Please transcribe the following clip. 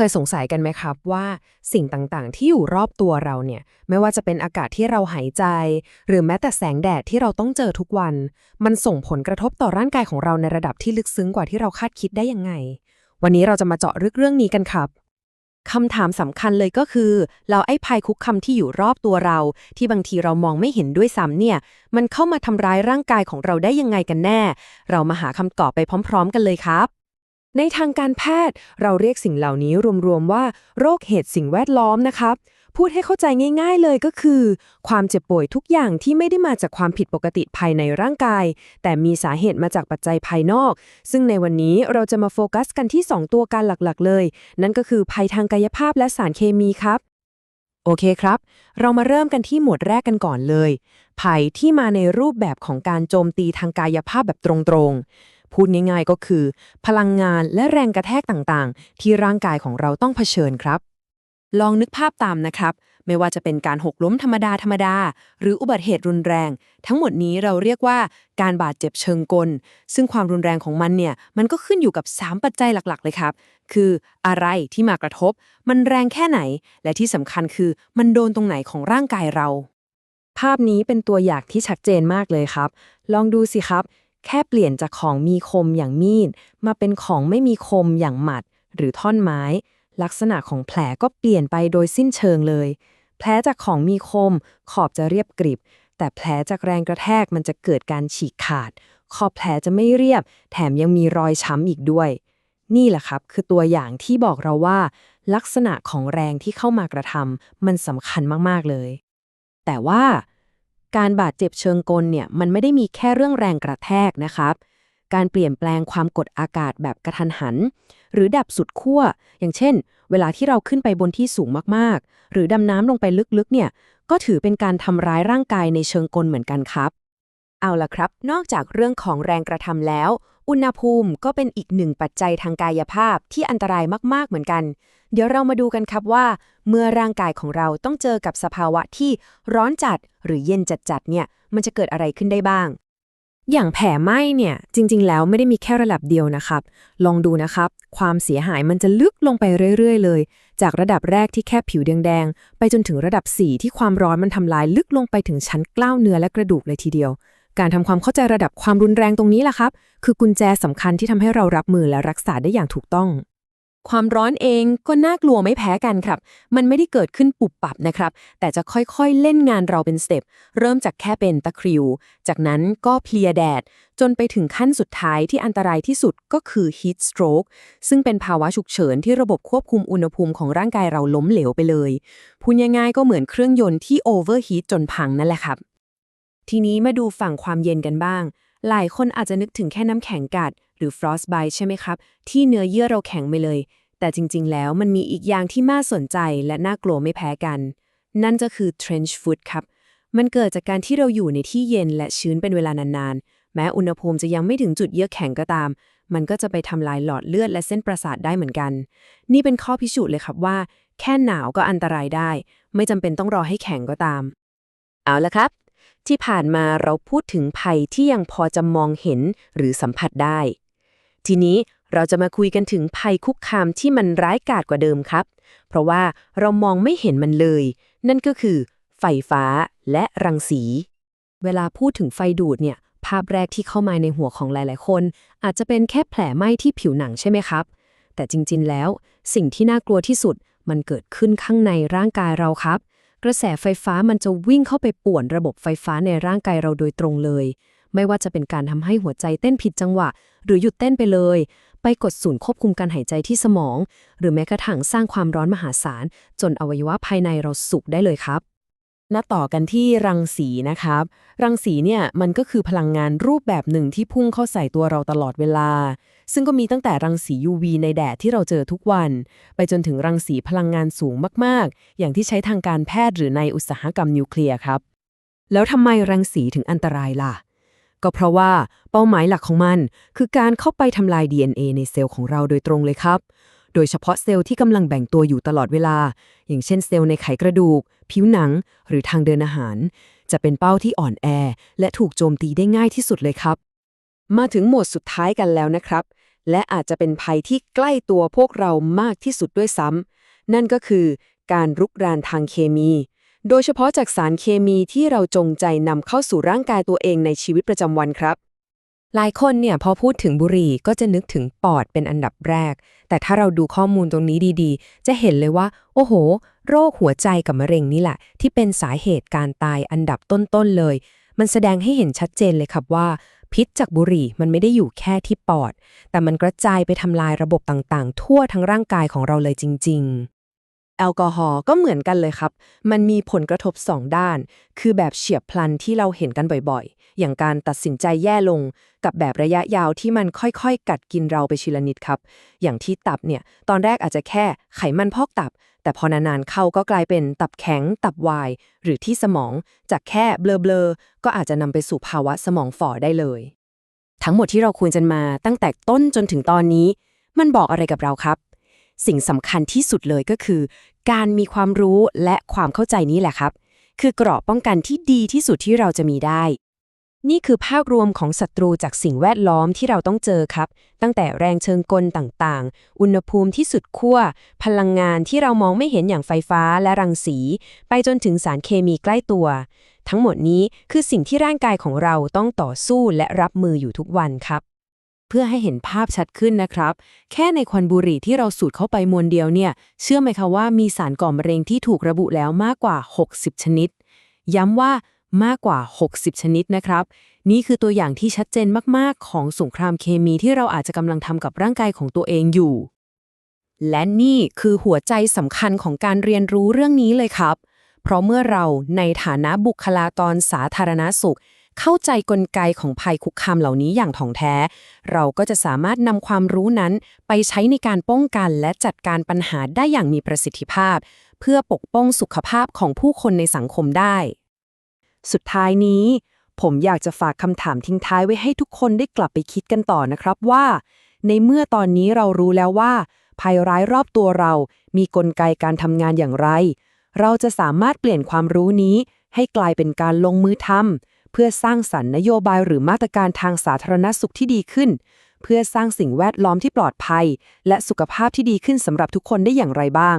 เคยสงสัยกันไหมครับว่าสิ่งต่างๆ ที่อยู่รอบตัวเราเนี่ย ไม่ว่าจะเป็นอากาศที่เราหายใจ หรือแม้แต่แสงแดดที่เราต้องเจอทุกวัน มันส่งผลกระทบต่อร่างกายของเราในระดับที่ลึกซึ้งกว่าที่เราคาดคิดได้ยังไง วันนี้เราจะมาเจาะลึกเรื่องนี้กันครับคำถามสำคัญเลยก็คือ เราไอ้ภัยคุกคำที่อยู่รอบตัวเรา ที่บางทีเรามองไม่เห็นด้วยซ้ำเนี่ย มันเข้ามาทำร้ายร่างกายของเราได้ยังไงกันแน่ เรามาหาคำตอบไปพร้อม ๆ กันเลยครับ ในทางการแพทย์เราเรียกสิ่งเหล่านี้รวมๆว่า โรคเหตุสิ่งแวดล้อมนะครับ พูดให้เข้าใจง่าย ๆเลยก็คือ ความเจ็บป่วยทุกอย่างที่ไม่ได้มาจากความผิดปกติภายในร่างกาย แต่มีสาเหตุมาจากปัจจัยภายนอก ซึ่งในวันนี้เราจะมาโฟกัสกันที่ 2 ตัวการหลักๆ เลย นั่นก็คือภัยทางกายภาพและสารเคมีครับโอเคครับ เรามาเริ่มกันที่หมวดแรกกันก่อนเลย ภัยที่มาในรูปแบบของการโจมตีทางกายภาพแบบตรงๆ พูดง่ายๆก็คือ พลังงานและแรงกระแทกต่างๆ ที่ร่างกายของเราต้องเผชิญครับ ลองนึกภาพตามนะครับ ไม่ว่าจะเป็นการหกล้มธรรมดาธรรมดา หรืออุบัติเหตุรุนแรง ทั้งหมดนี้เราเรียกว่าการบาดเจ็บเชิงกล ซึ่งความรุนแรงของมันเนี่ย มันก็ขึ้นอยู่กับ 3 ปัจจัยหลักๆ เลยครับ คืออะไรที่มากระทบ มันแรงแค่ไหน และที่สำคัญคือมันโดนตรงไหนของร่างกายเราภาพนี้เป็นตัวอย่างที่ชัดเจนมากเลยครับ ลองดูสิครับ แค่เปลี่ยนจากของมีคมอย่างมีด มาเป็นของไม่มีคมอย่างหมัด หรือท่อนไม้ ลักษณะของแผลก็เปลี่ยนไปโดยสิ้นเชิงเลย แผลจากของมีคม ขอบจะเรียบกริบ แต่แผลจากแรงกระแทกมันจะเกิดการฉีกขาด ขอบแผลจะไม่เรียบ แถมยังมีรอยช้ำอีกด้วย นี่แหละครับ คือตัวอย่างที่บอกเราว่า ลักษณะของแรงที่เข้ามากระทำมันสำคัญมากๆเลย แต่ว่า การบาดเจ็บเชิงกลเนี่ยมันไม่ได้มีแค่เรื่องแรงกระแทกนะครับ การเปลี่ยนแปลงความกดอากาศแบบกระทันหัน หรือดับสุดขั้ว อย่างเช่น เวลาที่เราขึ้นไปบนที่สูงมากๆ หรือดำน้ำลงไปลึกๆ เนี่ย ก็ถือเป็นการทำร้ายร่างกายในเชิงกลเหมือนกันครับ เอาล่ะครับ นอกจากเรื่องของแรงกระทำแล้ว อุณหภูมิก็เป็นอีกหนึ่งปัจจัยทางกายภาพที่อันตรายมากๆเหมือนกัน เดี๋ยวเรามาดูกันครับว่า เมื่อร่างกายของเราต้องเจอกับสภาวะที่ร้อนจัดหรือเย็นจัดๆเนี่ย มันจะเกิดอะไรขึ้นได้บ้าง อย่างแผลไหม้เนี่ย จริง ๆ แล้วไม่ได้มีแค่ระดับเดียวนะครับ ลองดูนะครับ ความเสียหายมันจะลึกลงไปเรื่อย ๆ เลย จากระดับแรกที่แค่ผิวแดงๆไปจนถึงระดับ 4 ที่ความร้อนมันทำลายลึกลงไปถึงชั้นกล้าวเนื้อและกระดูกเลยทีเดียว การทำความเข้าใจระดับความรุนแรงตรงนี้ล่ะครับ คือกุญแจสำคัญที่ทำให้เรารับมือและรักษาได้อย่างถูกต้อง ความร้อนเองก็น่ากลัวไม่แพ้กันครับ มันไม่ได้เกิดขึ้นปุบปับนะครับ แต่จะค่อยๆเล่นงานเราเป็นสเต็ป เริ่มจากแค่เป็นตะคริว จากนั้นก็เพลียแดด จนไปถึงขั้นสุดท้ายที่อันตรายที่สุดก็คือ heat stroke ซึ่งเป็นภาวะฉุกเฉินที่ระบบควบคุมอุณหภูมิของร่างกายเราล้มเหลวไปเลยพูดง่ายๆก็เหมือนเครื่องยนต์ที่ overheat จนพังนั่นแหละครับ ทีนี้มาดูฝั่งความเย็นกันบ้าง หลายคนอาจจะนึกถึงแค่น้ำแข็งกัด หรือ frostbite ใช่ไหมครับ ที่เนื้อเยื่อเราแข็งไปเลย แต่จริงๆ แล้วมันมีอีกอย่างที่น่าสนใจและน่ากลัวไม่แพ้กัน นั่นก็คือ trench foot ครับ มันเกิดจากการที่เราอยู่ในที่เย็นและชื้นเป็นเวลานานๆ แม้อุณหภูมิจะยังไม่ถึงจุดเยือกแข็งก็ตาม มันก็จะไปทำลายหลอดเลือดและเส้นประสาทได้เหมือนกัน นี่เป็นข้อพิสูจน์เลยครับว่า แค่หนาวก็อันตรายได้ ไม่จำเป็นต้องรอให้แข็งก็ตาม เอาละครับ ที่ผ่านมาเราพูดถึงภัยที่ยังพอจะมองเห็นหรือสัมผัสได้ ทีนี้เราจะมาคุยกันถึงภัยคุกคามที่มันร้ายกาจกว่าเดิมครับ เพราะว่าเรามองไม่เห็นมันเลย นั่นก็คือ ไฟฟ้าและรังสี เวลาพูดถึงไฟดูดเนี่ย ภาพแรกที่เข้ามาในหัวของหลายๆ คน อาจจะเป็นแค่แผลไหม้ที่ผิวหนังใช่ไหมครับ แต่จริงๆแล้ว สิ่งที่น่ากลัวที่สุดมันเกิดขึ้นข้างในร่างกายเราครับ กระแสไฟฟ้ามันจะวิ่งเข้าไปป่วนระบบไฟฟ้าในร่างกายเราโดยตรงเลย ไม่ว่าจะเป็นการทำให้หัวใจเต้นผิดจังหวะ หรือหยุดเต้นไปเลย ไปกดศูนย์ควบคุมการหายใจที่สมอง หรือแม้กระทั่งสร้างความร้อนมหาศาล จนอวัยวะภายในเราสุกได้เลยครับ นาต่อกันที่รังสีนะครับ รังสีเนี่ยมันก็คือพลังงานรูปแบบหนึ่งที่พุ่งเข้าใส่ตัวเราตลอดเวลา ซึ่งก็มีตั้งแต่รังสี UV ในแดดที่เราเจอทุกวัน ไปจนถึงรังสีพลังงานสูงมากๆ อย่างที่ใช้ทางการแพทย์หรือในอุตสาหกรรมนิวเคลียร์ครับ แล้วทำไมรังสีถึงอันตรายล่ะ ก็เพราะว่าเป้าหมายหลักของมัน คือการเข้าไปทำลาย DNA ในเซลล์ของเราโดยตรงเลยครับ โดยเฉพาะเซลล์ที่กำลังแบ่งตัวอยู่ตลอดเวลา อย่างเช่นเซลล์ในไขกระดูก ผิวหนัง หรือทางเดินอาหาร จะเป็นเป้าที่อ่อนแอ และถูกโจมตีได้ง่ายที่สุดเลยครับ มาถึงหมวดสุดท้ายกันแล้วนะครับ และอาจจะเป็นภัยที่ใกล้ตัวพวกเรามากที่สุดด้วยซ้ำนั่นก็คือ การรุกรานทางเคมี โดยเฉพาะจากสารเคมีที่เราจงใจนำเข้าสู่ร่างกายตัวเองในชีวิตประจำวันครับ หลายคนเนี่ยพอพูดถึงบุหรี่ก็จะนึกถึงปอดเป็นอันดับแรก แต่ถ้าเราดูข้อมูลตรงนี้ดีๆ จะเห็นเลยว่า โอ้โห โรคหัวใจกับมะเร็งนี่แหละ ที่เป็นสาเหตุการตายอันดับต้นๆเลย มันแสดงให้เห็นชัดเจนเลยครับว่า พิษจากบุหรี่มันไม่ได้อยู่แค่ที่ปอด แต่มันกระจายไปทำลายระบบต่างๆ ทั่วทั้งร่างกายของเราเลยจริง ๆ แอลกอฮอล์ก็เหมือนกันเลยครับ มันมีผลกระทบสองด้าน คือแบบเฉียบพลันที่เราเห็นกันบ่อยๆ อย่างการตัดสินใจแย่ลง กับแบบระยะยาวที่มันค่อยๆ กัดกินเราไปทีละนิดครับ อย่างที่ตับเนี่ย ตอนแรกอาจจะแค่ไขมันพอกตับ แต่พอนานๆ เข้าก็กลายเป็นตับแข็ง ตับวาย หรือที่สมอง จากแค่เบลอๆ ก็อาจจะนำไปสู่ภาวะสมองฝ่อได้เลย ทั้งหมดที่เราคุยกันมาตั้งแต่ต้นจนถึงตอนนี้ มันบอกอะไรกับเราครับ สิ่งสำคัญที่สุดเลยก็คือ การมีความรู้และความเข้าใจนี้แหละครับ คือเกราะป้องกันที่ดีที่สุดที่เราจะมีได้ นี่คือภาพรวมของศัตรูจากสิ่งแวดล้อมที่เราต้องเจอครับ ตั้งแต่แรงเชิงกลต่างๆ อุณหภูมิที่สุดขั้ว พลังงานที่เรามองไม่เห็นอย่างไฟฟ้าและรังสี ไปจนถึงสารเคมีใกล้ตัว ทั้งหมดนี้คือสิ่งที่ร่างกายของเราต้องต่อสู้และรับมืออยู่ทุกวันครับ เพื่อให้เห็นภาพชัดขึ้นนะครับ แค่ในควันบุหรี่ที่เราสูดเข้าไปมวลเดียวเนี่ย เชื่อไหมคะว่ามีสารก่อมะเร็งที่ถูกระบุแล้วมากกว่า 60 ชนิด ย้ำว่ามากกว่า 60 ชนิดนะครับ นี่คือตัวอย่างที่ชัดเจนมากๆ ของสงครามเคมีที่เราอาจจะกำลังทำกับร่างกายของตัวเองอยู่ และนี่คือหัวใจสำคัญของการเรียนรู้เรื่องนี้เลยครับ เพราะเมื่อเราในฐานะบุคลากรสาธารณสุข เข้าใจกลไกของภัยคุกคามเหล่านี้อย่างถ่องแท้ เราก็จะสามารถนำความรู้นั้นไปใช้ในการป้องกันและจัดการปัญหาได้อย่างมีประสิทธิภาพ เพื่อปกป้องสุขภาพของผู้คนในสังคมได้ สุดท้ายนี้ ผมอยากจะฝากคำถามทิ้งท้ายไว้ให้ทุกคนได้กลับไปคิดกันต่อนะครับว่า ในเมื่อตอนนี้เรารู้แล้วว่า ภัยร้ายรอบตัวเรา มีกลไกการทำงานอย่างไร เราจะสามารถเปลี่ยนความรู้นี้ให้กลายเป็นการลงมือทำ เพื่อสร้างสรรค์นโยบายหรือมาตรการทางสาธารณสุขที่ดีขึ้น เพื่อสร้างสิ่งแวดล้อมที่ปลอดภัย และสุขภาพที่ดีขึ้นสำหรับทุกคนได้อย่างไรบ้าง